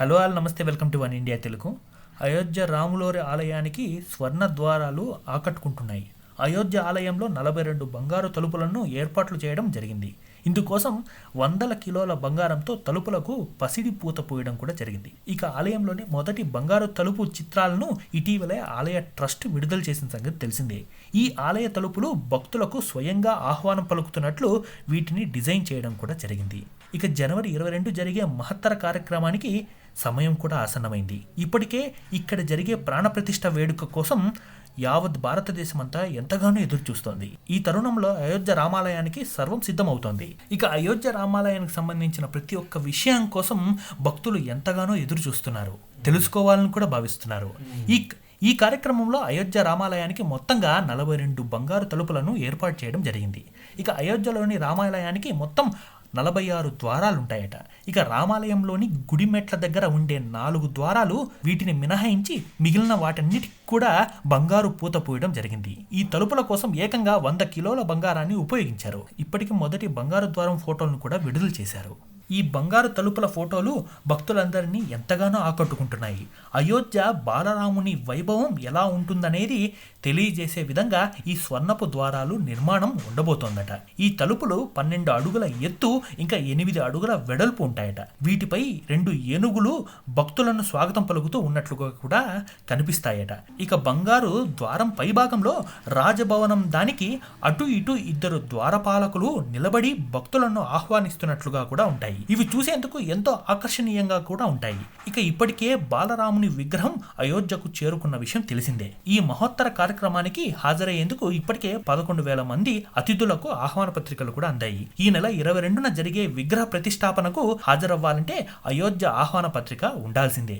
Hello all నమస్తే welcome to one India Telugu. Ayodhya రాములోరి ఆలయానికి స్వర్ణ ద్వారాలు ఆకట్టుకుంటున్నాయి. అయోధ్య ఆలయంలో నలభై రెండు బంగారు తలుపులను ఏర్పాట్లు చేయడం జరిగింది. ఇందుకోసం వందల కిలోల బంగారంతో తలుపులకు పసిడి పూత పోయడం కూడా జరిగింది. ఇక ఆలయంలోని మొదటి బంగారు తలుపు చిత్రాలను ఇటీవలే ఆలయ ట్రస్ట్ విడుదల చేసిన సంగతి తెలిసిందే. ఈ ఆలయ తలుపులు భక్తులకు స్వయంగా ఆహ్వానం పలుకుతున్నట్లు వీటిని డిజైన్ చేయడం కూడా జరిగింది. ఇక జనవరి ఇరవై రెండు జరిగే మహత్తర కార్యక్రమానికి సమయం కూడా ఆసన్నమైంది. ఇప్పటికే ఇక్కడ జరిగే ప్రాణప్రతిష్ఠ వేడుక కోసం యావత్ భారతదేశం అంతా ఎంతగానో ఎదురు చూస్తోంది ఈ తరుణంలో అయోధ్య రామాలయానికి సర్వం సిద్ధమవుతోంది. ఇక అయోధ్య రామాలయానికి సంబంధించిన ప్రతి ఒక్క విషయం కోసం భక్తులు ఎంతగానో ఎదురు చూస్తున్నారు. తెలుసుకోవాలని కూడా భావిస్తున్నారు. ఈ ఈ కార్యక్రమంలో అయోధ్య రామాలయానికి మొత్తంగా నలభై రెండు బంగారు తలుపులను ఏర్పాటు చేయడం జరిగింది. ఇక అయోధ్యలోని రామాలయానికి మొత్తం నలభై ఆరు ద్వారాలుంటాయట. ఇక రామాలయంలోని గుడి మెట్ల దగ్గర ఉండే నాలుగు ద్వారాలు వీటిని మినహాయించి మిగిలిన వాటన్నిటికి కూడా బంగారు పూత పూయడం జరిగింది. ఈ తలుపుల కోసం ఏకంగా వంద కిలోల బంగారాన్ని ఉపయోగించారు. ఇప్పటికి మొదటి బంగారు ద్వారం ఫోటోలను కూడా విడుదల చేశారు. ఈ బంగారు తలుపుల ఫోటోలు భక్తులందరినీ ఎంతగానో ఆకట్టుకుంటున్నాయి. అయోధ్య బాలరాముని వైభవం ఎలా ఉంటుందనేది తెలియజేసే విధంగా ఈ స్వర్ణపు ద్వారాలు నిర్మాణం ఉండబోతోందట. ఈ తలుపులు పన్నెండు అడుగుల ఎత్తు ఇంకా ఎనిమిది అడుగుల వెడల్పు ఉంటాయట. వీటిపై రెండు ఏనుగులు భక్తులను స్వాగతం పలుకుతూ ఉన్నట్లుగా కూడా కనిపిస్తాయట. ఇక బంగారు ద్వారం పైభాగంలో రాజభవనం దానికి అటు ఇటు ఇద్దరు ద్వారపాలకులు నిలబడి భక్తులను ఆహ్వానిస్తున్నట్లుగా కూడా ఉంటాయి. ఉంటాయి ఇవి చూసేందుకు ఎంతో ఆకర్షణీయంగా కూడా ఉంటాయి. ఇక ఇప్పటికే బాలరాముని విగ్రహం అయోధ్యకు చేరుకున్న విషయం తెలిసిందే. ఈ మహోత్తర కార్యక్రమానికి హాజరయ్యేందుకు ఇప్పటికే పదకొండు వేల మంది అతిథులకు ఆహ్వాన పత్రికలు కూడా అందాయి. ఈ నెల ఇరవై రెండున జరిగే విగ్రహ ప్రతిష్టాపనకు హాజరవ్వాలంటే అయోధ్య ఆహ్వాన పత్రిక ఉండాల్సిందే.